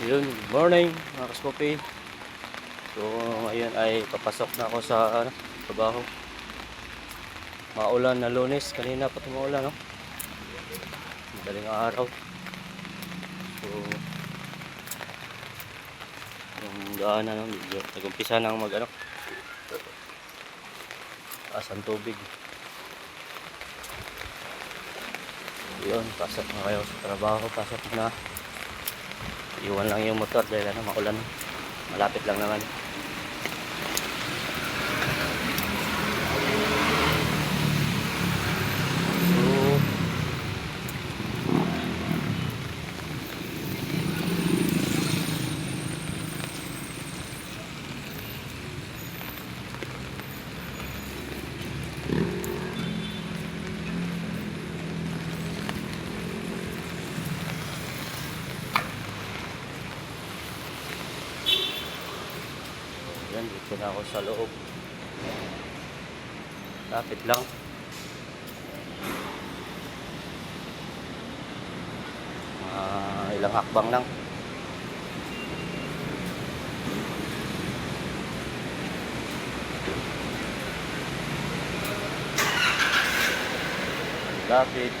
Morning mga kaskopi. So ngayon ay papasok na ako sa ano, trabaho. Maulan na lunes. Kanina pa tumuulan no. Madaling araw. So yung daan ano, medyo nag-umpisa na mag ano. Taas ang tubig. Yun, pasok na kayo sa trabaho. Pasok na. Iwan lang yung motor dahil ano, maulan. Malapit lang naman. So, yan, dito na ako sa loob. Lapit lang. Mga ilang hakbang lang. Lapit.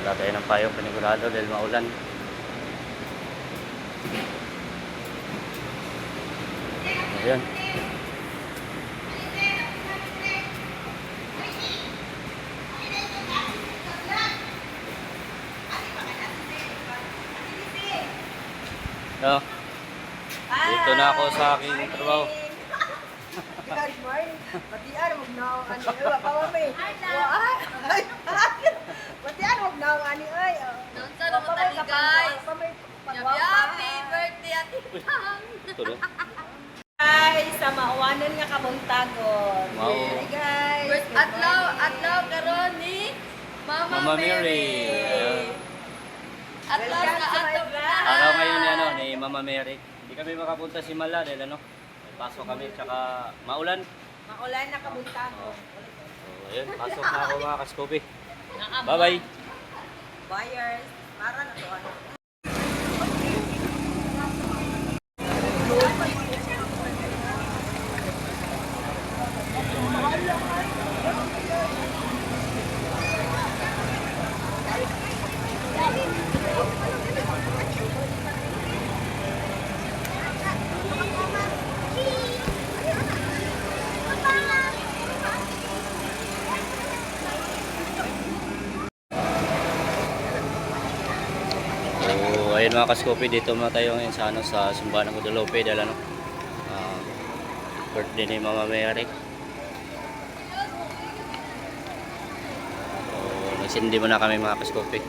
Wala tayo ng payong panigurado dahil maulan. Ayan. No, dito na ako sa aking trabaho. Good morning. Batian, huwag na ako ani. Ay, pamami. Ay, Batian, huwag na ako ani. Ay, Doon sa naman tali guys. Happy birthday at itang. Ito no? Sa mauwanan nga kabuntagon. Mau. Hi guys. Good morning. adlaw karon ni Mama, Mama Mary. Sa to my ato vlog. Araw ngayon ni, ano, ni Mama Mary. Hindi kami makapunta si Mala dahil ano, may pasok kami tsaka maulan. Maulan na kabuntagon. So, ayun, pasok na ako mga kaskopi. Bye-bye. Buyers. Para na to ano. So, ayun mga kaskopi, dito muna tayo ngayon sa, ano, sa Sumbanang Guadalupe dahil ano, ah, birthday ni Mama Mary. So, nagsindi muna kami mga kaskopi.